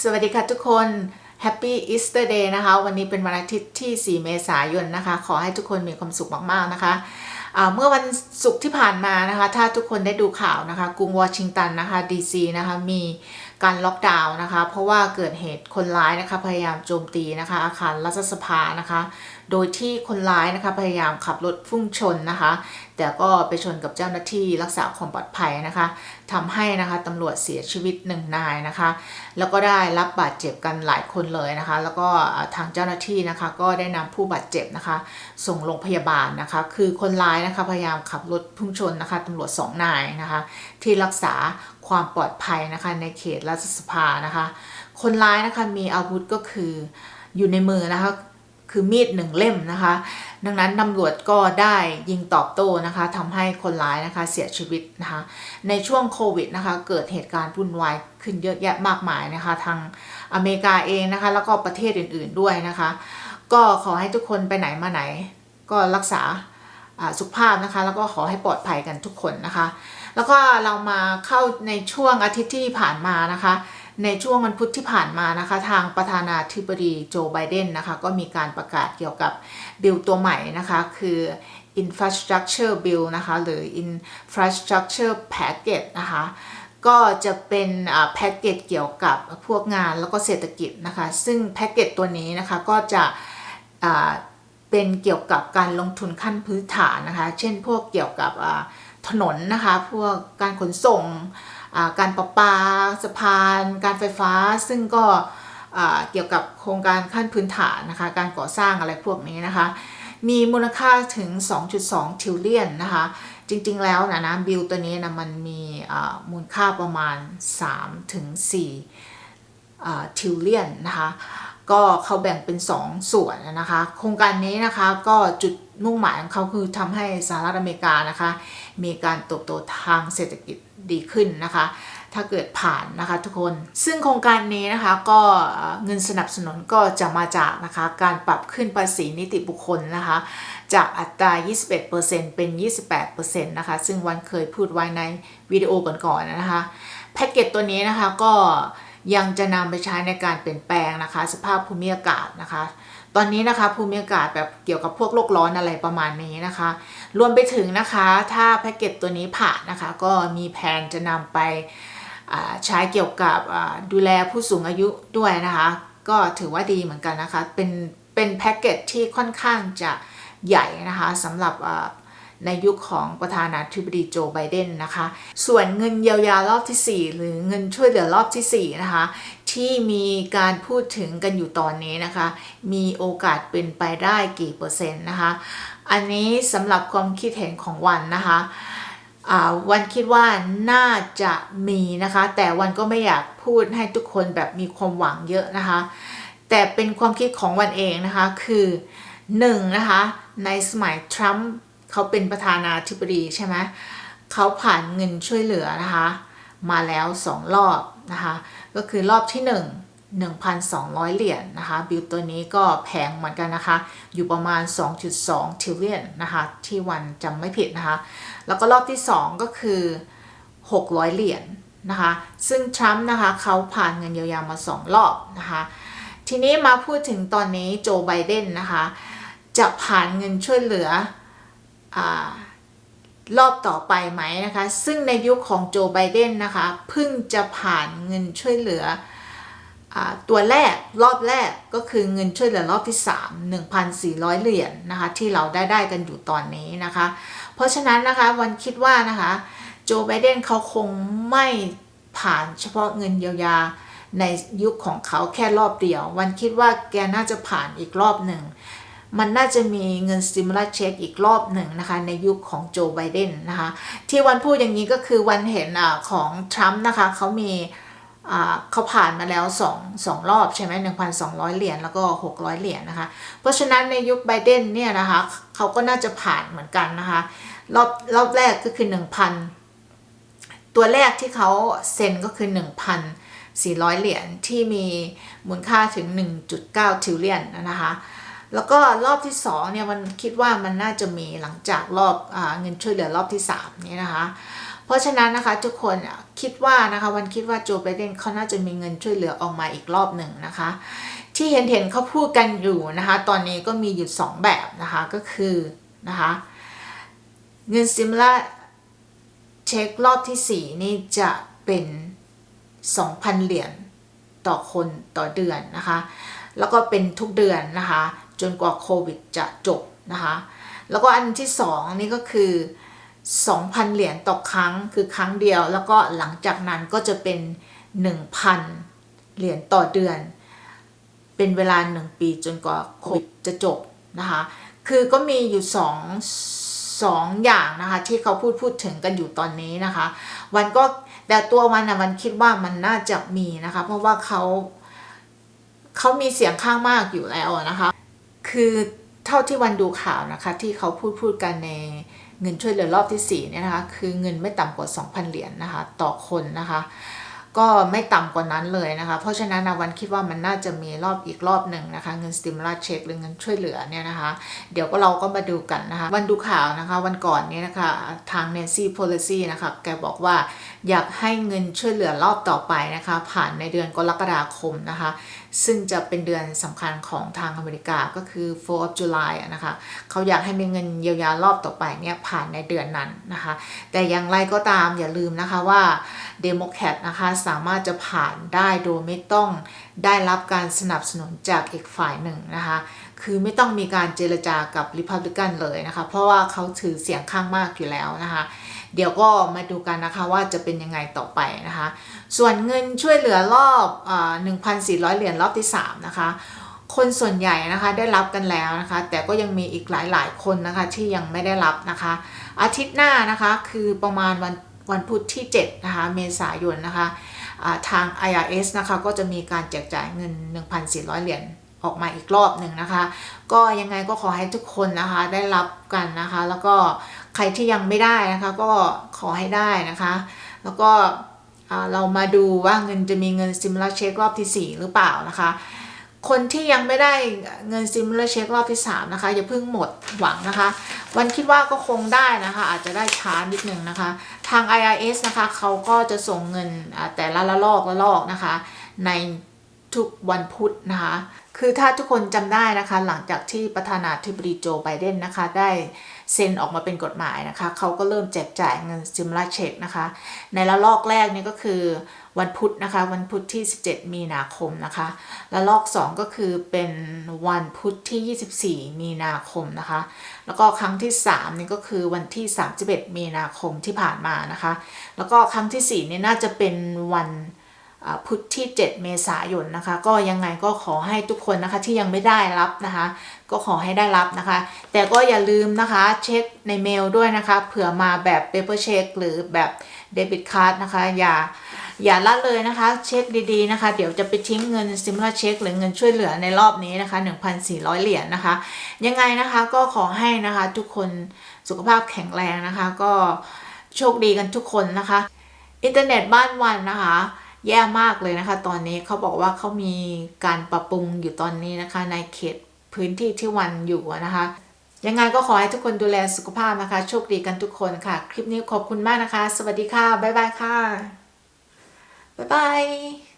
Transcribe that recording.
สวัสดีค่ะทุกคน Happy Easter Day นะคะ วันนี้เป็นวันอาทิตย์ที่ 4 เมษายนนะคะ ขอให้ทุกคนมีความสุขมากๆนะคะเมื่อวันศุกร์ที่ผ่านมานะคะ ถ้าทุกคนได้ดูข่าวนะคะ กรุงวอชิงตันนะคะ DC นะคะมีการล็อกดาวน์นะคะ เพราะว่าเกิดเหตุคนร้ายนะคะ พยายามโจมตีนะคะ อาคารรัฐสภานะคะ โดยที่คนร้ายนะคะพยายามขับรถพุ่งชนนะคะ แต่ก็ไปชนกับเจ้าหน้าที่รักษาความปลอดภัยนะคะทำให้นะคะตำรวจเสียชีวิตหนึ่งนายนะคะ แล้วก็ได้รับบาดเจ็บกันหลายคนเลยนะคะ แล้วก็ทางเจ้าหน้าที่นะคะ ก็ได้นำผู้บาดเจ็บนะคะ ส่งโรงพยาบาลนะคะ คือคนร้ายนะคะพยายามขับรถพุ่งชนนะคะตำรวจสองนายนะคะ ที่รักษาความปลอดภัยนะคะ ในเขตรัฐสภานะคะ คนร้ายนะคะมีอาวุธก็คืออยู่ในมือนะคะ คือมีดหนึ่งเล่มนะคะ ดังนั้นตำรวจก็ได้ยิงตอบโต้นะคะทำให้คนร้ายนะคะเสียชีวิตนะคะ ในช่วงโควิดนะคะเกิดเหตุการณ์วุ่นวายขึ้นเยอะแยะมากมายนะคะ ทางอเมริกาเองนะคะ แล้วก็ประเทศอื่นๆด้วยนะคะ ก็ขอให้ทุกคนไปไหนมาไหน ก็รักษาสุขภาพนะคะ แล้วก็ขอให้ปลอดภัยกันทุกคนนะคะ แล้วก็เรามาเข้าในช่วงอาทิตย์ที่ผ่านมานะคะ ในช่วงวันพุธที่ผ่านมานะคะทางประธานาธิบดีโจไบเดนนะคะก็มีการประกาศเกี่ยวกับบิลตัวใหม่นะคะคือ infrastructure bill นะคะหรือ infrastructure package นะคะก็จะเป็นแพ็กเกจเกี่ยวกับพวกงานแล้วก็เศรษฐกิจนะคะซึ่งแพ็กเกจตัวนี้นะคะก็จะเป็นเกี่ยวกับการลงทุนขั้นพื้นฐานนะคะ เช่นพวกเกี่ยวกับถนนนะคะ พวกการขนส่ง การประปาสะพาน การไฟฟ้า ซึ่งก็เกี่ยวกับโครงการขั้นพื้นฐานนะคะ การก่อสร้างอะไรพวกนี้นะคะ มีมูลค่าถึง 2.2ทิลเลียนนะคะ จริงๆแล้วนะนะบิลตัวนี้นะมันมีมูลค่าประมาณ3ถึง4ทิลเลียนนะคะ ก็เขาแบ่งเป็น 2 ส่วนนะคะ โครงการนี้นะคะก็จุดมุ่งหมายของเขาคือทำให้สหรัฐอเมริกานะคะ มีการเติบโตทางเศรษฐกิจดีขึ้นนะคะ ถ้าเกิดผ่านนะคะทุกคน ซึ่งโครงการนี้นะคะก็เงินสนับสนุนก็จะมาจากนะคะการปรับขึ้นภาษีนิติบุคคลนะคะ จากอัตรา 21%เป็น 28%นะคะ ซึ่งวันเคยพูดไว้ในวิดีโอก่อนๆนะคะ แพ็กเกจตัวนี้นะคะก็ ยังจะนำไปใช้ในการเปลี่ยนแปลงนะคะ สภาพภูมิอากาศนะคะ ตอนนี้นะคะภูมิอากาศแบบเกี่ยวกับพวกโลกร้อนอะไรประมาณนี้นะคะ รวมไปถึงนะคะถ้าแพ็กเกจตัวนี้ผ่านนะคะ ก็มีแผนจะนำไปใช้เกี่ยวกับดูแลผู้สูงอายุด้วยนะคะ ก็ถือว่าดีเหมือนกันนะคะ เป็นเป็นแพ็กเกจที่ค่อนข้างจะใหญ่นะคะสำหรับ ในยุคของประธานาธิบดีโจไบเดนนะคะ ส่วนเงินเยียวยารอบที่ 4 หรือเงินช่วยเหลือรอบที่ 4 นะคะ ที่มีการพูดถึงกันอยู่ตอนนี้นะคะ มีโอกาสเป็นไปได้กี่เปอร์เซ็นต์นะคะ อันนี้สำหรับความคิดเห็นของวันนะคะวันคิดว่าน่าจะมีนะคะ แต่วันก็ไม่อยากพูดให้ทุกคนแบบมีความหวังเยอะนะคะ แต่เป็นความคิดของวันเองนะคะคือหนึ่งนะคะในสมัยทรัมป์ เขาเป็นประธานาธิบดีใช่ไหมเขาผ่านเงินช่วยเหลือนะคะ มาแล้วสองรอบนะคะ ก็คือรอบที่1 1,200 เหรียญนนะคะ บิลตัวนี้ก็แพงเหมือนกันนะคะ อยู่ประมาณ 2.2 ทิลเลียนนะคะ ที่วันจำไม่ผิดนะคะ แล้วก็รอบที่ 2 ก็คือ 600 เหรียญนนะคะ ซึ่งทรัมป์นะคะเขาผ่านเงินเยียวยามา 2 รอบนะคะ ทีนี้มาพูดถึงตอนนี้โจไบเดนนะคะ จะผ่านเงินช่วยเหลือ รอบต่อไปไหมนะคะ ซึ่งในยุคของโจไบเดนนะคะเพิ่งจะผ่านเงินช่วยเหลืออตัวแรกรอบแรกก็คือเงินช่วยเหลือรอบที่ 3 1,400 เหรียญนนะคะที่เราได้ได้กันอยู่ตอนนี้นะคะ เพราะฉะนั้นนะคะวันคิดว่านะคะโจไบเดนเขาคงไม่ผ่านเฉพาะเงินเยียวยาในยุคของเขาแค่รอบเดียว วันคิดว่าแกน่าจะผ่านอีกรอบหนึ่ง มันน่าจะมีเงินสติมูลัสเช็คอีกรอบหนึ่งนะคะในยุคของโจไบเดนนะคะที่วันพูดอย่างนี้ก็คือวันเห็นอของทรัมป์นะคะเขามีเขาผ่านมาแล้วสองสองรอบใช่ไหมหนึ่งพันสองร้อยเหรียญแล้วก็หกร้อยเหรียญนะคะ เพราะฉะนั้นในยุคไบเดนเนี่ยนะคะเขาก็น่าจะผ่านเหมือนกันนะคะ รอบรอบแรกก็คือหนึ่งพันตัวแรกที่เขาเซ็นก็คือหนึ่งพันสี่ร้อยเหรียญที่มีมูลค่าถึง 1.9ทิลเลียนนะคะ แล้วก็รอบที่2เนี่ยมันคิดว่ามันน่าจะมีหลังจากรอบอเงินช่วยเหลือรอบที่3นี่นะคะ เพราะฉะนั้นนะคะทุกคนคิดว่านะคะวันคิดว่าโจไบเดนเขาน่าจะมีเงินช่วยเหลือออกมาอีกรอบหนึ่งนะคะ ที่เห็นเห็นเขาพูดกันอยู่นะคะ ตอนนี้ก็มีอยู่สองแบบนะคะก็คือนะคะเงินซิมล่าเช็ครอบที่ 4 นี่จะเป็น 2,000 เหรียญต่อคนต่อเดือนนะคะ แล้วก็เป็นทุกเดือนนะคะ จนกว่าโควิดจะจบนะคะ แล้วก็อันที่สองนี่ก็คือ 2,000 เหรียญต่อครั้งคือครั้งเดียว แล้วก็หลังจากนั้นก็จะเป็น 1,000 เหรียญต่อเดือน เป็นเวลา 1 ปีจนกว่าโควิดจะจบนะคะ คือก็มีอยู่สองสองอย่างนะคะที่เขาพูดพูดถึงกันอยู่ตอนนี้นะคะ วันก็แต่ตัววันนะวันคิดว่ามันน่าจะมีนะคะ เพราะว่าเขาเขามีเสียงข้างมากอยู่แล้วนะคะ คือเท่าที่วันดูข่าวนะคะ ที่เขาพูดพูดกันในเงินช่วยเหลือรอบที่4เนี่ยนะคะ คือเงินไม่ต่ำกว่า 2,000 เหรียญนะคะ ต่อคนนะคะ ก็ไม่ต่ำกว่านั้นเลยนะคะ เพราะฉะนั้นนะวันคิดว่ามันน่าจะมีรอบอีกรอบหนึ่งนะคะ เงินสติม u ล u เช็คหรือเงินช่วยเหลือเนี่ยนะคะ เดี๋ยวก็เราก็มาดูกันนะคะ วันดูข่าวนะคะวันก่อนเนี้นะคะทาง Nancy Pelosi นะคะแกบอกว่าอยากให้เงินช่วยเหลือรอบต่อไปนะคะ ผ่านในเดือนกรกฎาคมนะคะ ซึ่งจะเป็นเดือนสำคัญของทางอเมริกาก็คือ4 of July นะคะเขาอยากให้มีเงินเยียวยารอบต่อไปเนี่ยผ่านในเดือนนั้นนะคะ แต่อย่างไรก็ตามอย่าลืมนะคะว่าเดโมแครตนะคะสามารถจะผ่านได้โดยไม่ต้องได้รับการสนับสนุนจากอีกฝ่ายหนึ่งนะคะคือไม่ต้องมีการเจรจากับริพับลิกันเลยนะคะ เพราะว่าเขาถือเสียงข้างมากอยู่แล้วนะคะ เดี๋ยวก็มาดูกันนะคะว่าจะเป็นยังไงต่อไปนะคะ ส่วนเงินช่วยเหลือรอบ1,400 เหรียญรอบที่ 3 นะคะ คนส่วนใหญ่นะคะได้รับกันแล้วนะคะ แต่ก็ยังมีอีกหลายๆคนนะคะที่ยังไม่ได้รับนะคะ อาทิตย์หน้านะคะคือประมาณวันวันพุธที่ 7 นะคะ เมษายนนะคะทาง IRS นะคะก็จะมีการแจกจ่ายเงิน 1,400 เหรียญออกมาอีกรอบหนึ่งนะคะ ก็ยังไงก็ขอให้ทุกคนนะคะได้รับกันนะคะ แล้วก็ ใครที่ยังไม่ได้นะคะ ก็ขอให้ได้นะคะ แล้วก็เรามาดูว่าเงินจะมีเงินซิมล r เช็ครอบที่ 4 หรือเปล่านะคะ คนที่ยังไม่ได้เงินซิมล r เช็ครอบที่ 3 นะคะ อย่าเพิ่งหมดหวังนะคะ วันคิดว่าก็คงได้นะคะ อาจจะได้ช้านิดนึงนะคะ ทาง IRS นะคะเขาก็จะส่งเงินแต่ละละลอกละลอกนะคะ ในทุกวันพุธนะคะ คือถ้าทุกคนจำได้นะคะ หลังจากที่ประธานาธิบดีโจไบเดนนะคะได้ เซ็นออกมาเป็นกฎหมายนะคะเขาก็เริ่มแจกจ่ายเงินซิมล r เช็คนะคะ ในละลอกแรกนี่ก็คือวันพุธนะคะ วันพุธที่ 17 มีนาคมนะคะละลอก 2 ก็คือเป็นวันพุธที่ 24 มีนาคมนะคะ แล้วก็ครั้งที่ 3 นี่ก็คือวันที่ 31 มีนาคมที่ผ่านมานะคะ แล้วก็ครั้งที่ 4 นี่น่าจะเป็นวัน พุธที่ 7 เมษายนนะคะ ก็ยังไงก็ขอให้ทุกคนนะคะที่ยังไม่ได้รับนะคะ ก็ขอให้ได้รับนะคะ แต่ก็อย่าลืมนะคะเช็คในเมลด้วยนะคะ เผื่อมาแบบ paper check หรือแบบ debit card นะคะ อย่าอย่าละเลยนะคะ เช็คดีๆนะคะ เดี๋ยวจะไปทิ้งเงิน s i m u l a check หรือเงินช่วยเหลือในรอบนี้นะคะ 1,400 เหรียญนะคะ ยังไงนะคะก็ขอให้นะคะทุกคนสุขภาพแข็งแรงนะคะ ก็โชคดีกันทุกคนนะคะ อินเทอร์เน็ตบ้านวันนะคะ แย่มากเลยนะคะ ตอนนี้เขาบอกว่าเขามีการปรับปรุงอยู่ตอนนี้นะคะ ในเขตพื้นที่ที่วันอยู่นะคะ ยังไงก็ขอให้ทุกคนดูแลสุขภาพนะคะ โชคดีกันทุกคนค่ะ คลิปนี้ขอบคุณมากนะคะ สวัสดีค่ะ บ๊ายบายค่ะ บ๊ายบาย